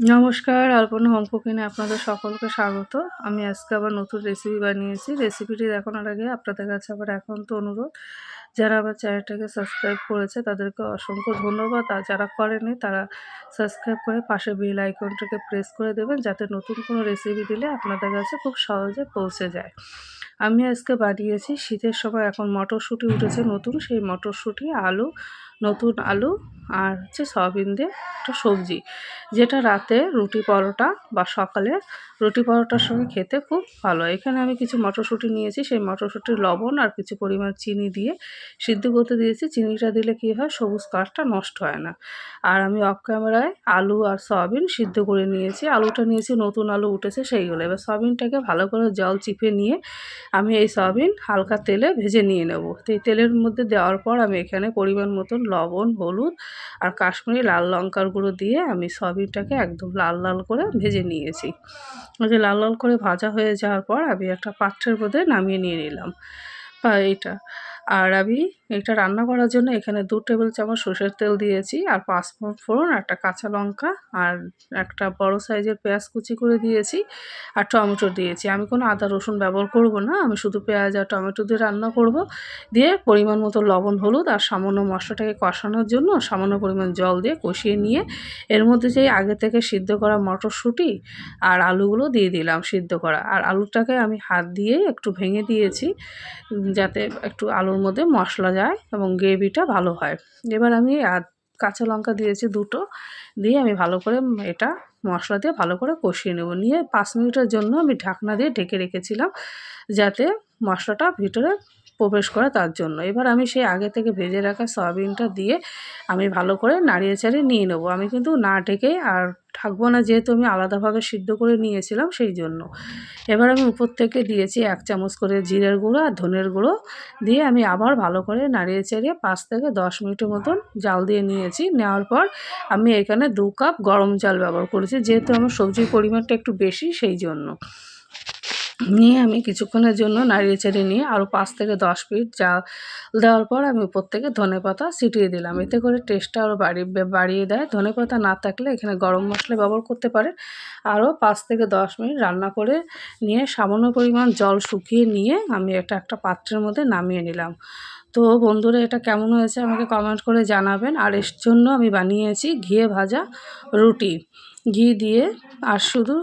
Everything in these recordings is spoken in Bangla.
নমস্কার, আলপনা হোম কুকিংয়ে আপনাদের সকলকে স্বাগত। আমি আজকে আবার নতুন রেসিপি বানিয়েছি। রেসিপিটি দেখানোর আগে আপনাদের কাছে আবার এখন তো অনুরোধ যারা আমার চ্যানেলটাকে সাবস্ক্রাইব করেছে, তাদেরকে অসংখ্য ধন্যবাদ। আর যারা করেনি তারা সাবস্ক্রাইব করে পাশে বেল আইকনটাকে প্রেস করে দেবেন, যাতে নতুন কোনো রেসিপি দিলে আপনাদের কাছে খুব সহজে পৌঁছে যায়। আমি আজকে বানিয়েছি শীতের সময় এখন মটরশুঁটি উঠেছে নতুন, সেই মটরশুঁটি, আলু, নতুন আলু আর হচ্ছে সয়াবিন দিয়ে একটা সবজি, যেটা রাতে রুটি পরোটা বা সকালে রুটি পরোটার সঙ্গে খেতে খুব ভালো। এখানে আমি কিছু মটরশুঁটি নিয়েছি, সেই মটরশুঁটির লবণ আর কিছু পরিমাণ চিনি দিয়ে সিদ্ধ করতে দিয়েছি, চিনিটা দিলে কী হয়, সবুজ কাঠটা নষ্ট হয় না। আর আমি অফ ক্যামেরায় আলু আর সয়াবিন সিদ্ধ করে নিয়েছি। আলুটা নিয়েছি, নতুন আলু উঠেছে সেইগুলো এবার সয়াবিনটাকে ভালো করে জল চিপে নিয়ে আমি এই সয়াবিন হালকা তেলে ভেজে নিয়ে নেব। তো এই তেলের মধ্যে দেওয়ার পর আমি এখানে পরিমাণ মতন লবণ, হলুদ আর কাশ্মীরি লাল লঙ্কার গুঁড়ো দিয়ে আমি সয়াবিনটাকে একদম লাল লাল করে ভেজে নিয়েছি। যে লাল লাল করে ভাজা হয়ে যাওয়ার পর আমি একটা পাত্রের মধ্যে নামিয়ে নিয়ে নিলাম। বা এটা আর আমি এটা রান্না করার জন্য এখানে দু টেবিল চামচ সর্ষের তেল দিয়েছি, আর পাঁচ ফোড়ন একটা কাঁচা লঙ্কা, আর একটা বড় সাইজের পেঁয়াজ কুচি করে দিয়েছি, আর টমেটো দিয়েছি। আমি কোনো আদা, রসুন ব্যবহার করব না, আমি শুধু পেঁয়াজ আর টমেটো দিয়ে রান্না করব। দিয়ে পরিমাণ মতো লবণ, হলুদ, আর সামান্য মশলাটাকে কষানোর জন্য সামান্য পরিমাণ জল দিয়ে কষিয়ে নিয়ে এর মধ্যে যেই আগে থেকে সিদ্ধ করা মটরশুঁটি আর আলুগুলো দিয়ে দিলাম সিদ্ধ করা। আর আলুটাকে আমি হাত দিয়ে একটু ভেঙে দিয়েছি যাতে একটু আলুর মধ্যে মশলা যায় এবং গ্রেভিটা ভালো হয়। এবার আমি কাঁচা লঙ্কা দিয়েছি দুটো, দিয়ে আমি ভালো করে এটা মশলা দিয়ে ভালো করে কষিয়ে নেব। নিয়ে পাঁচ মিনিটের জন্য আমি ঢাকনা দিয়ে ঢেকে রেখেছিলাম, যাতে মশলাটা ভিতরে প্রবেশ করে তার জন্য। এবার আমি সেই আগে থেকে ভেজে রাখা সয়াবিনটা দিয়ে আমি ভালো করে নাড়িয়ে চাড়িয়ে নিয়ে নেব। আমি কিন্তু না ঢেকে আর থাকব না যেহেতু আমি আলাদাভাবে সিদ্ধ করে নিয়েছিলাম সেই জন্য। এবার আমি উপর থেকে দিয়েছি এক চামচ করে জিরের গুঁড়ো আর ধনের গুঁড়ো দিয়ে আমি আবার ভালো করে নাড়িয়ে চাড়িয়ে পাঁচ থেকে দশ মিনিটের মতন জাল দিয়ে নিয়েছি। নেওয়ার পর আমি এখানে দু কাপ গরম জল ব্যবহার করেছি, যেহেতু আমার সবজির পরিমাণটা একটু বেশি সেই জন্য। নিয়ে আমি কিছুক্ষণের জন্য নাড়িয়ে চেড়ে নিয়ে আরও পাঁচ থেকে দশ মিনিট জাল দেওয়ার পর আমি উপর থেকে ধনে পাতা ছিটিয়ে দিলাম। এতে করে টেস্টটা আরও বাড়ি, বাড়িয়ে দেয়। ধনে পাতা না থাকলে এখানে গরম মশলা ব্যবহার করতে পারে। আরও পাঁচ থেকে দশ মিনিট রান্না করে নিয়ে সামান্য পরিমাণ জল শুকিয়ে নিয়ে আমি এটা একটা পাত্রের মধ্যে নামিয়ে নিলাম। তো বন্ধুরা, এটা কেমন হয়েছে আমাকে কমেন্ট করে জানাবেন। আর এর জন্য আমি বানিয়েছি ঘিয়ে ভাজা রুটি। ঘি দিয়ে আর শুধু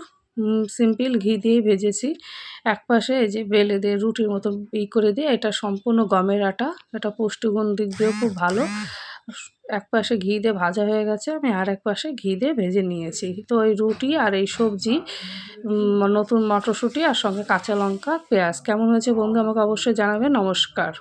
সিম্পল ঘি দিয়েই ভেজেছি। এক পাশে এই যে বেলে দিয়ে রুটির মতো ই করে দিয়ে এটা সম্পূর্ণ গমের আটা, এটা পুষ্টিগুণ দিক দিয়েও খুব ভালো। এক পাশে ঘি দিয়ে ভাজা হয়ে গেছে, আমি আর এক পাশে ঘি দিয়ে ভেজে নিয়েছি। তো এই রুটি আর এই সবজি নতুন মটরশুঁটি আর সঙ্গে কাঁচা লঙ্কা, পেঁয়াজ। কেমন হয়েছে বন্ধু আমাকে অবশ্যই জানাবেন। নমস্কার।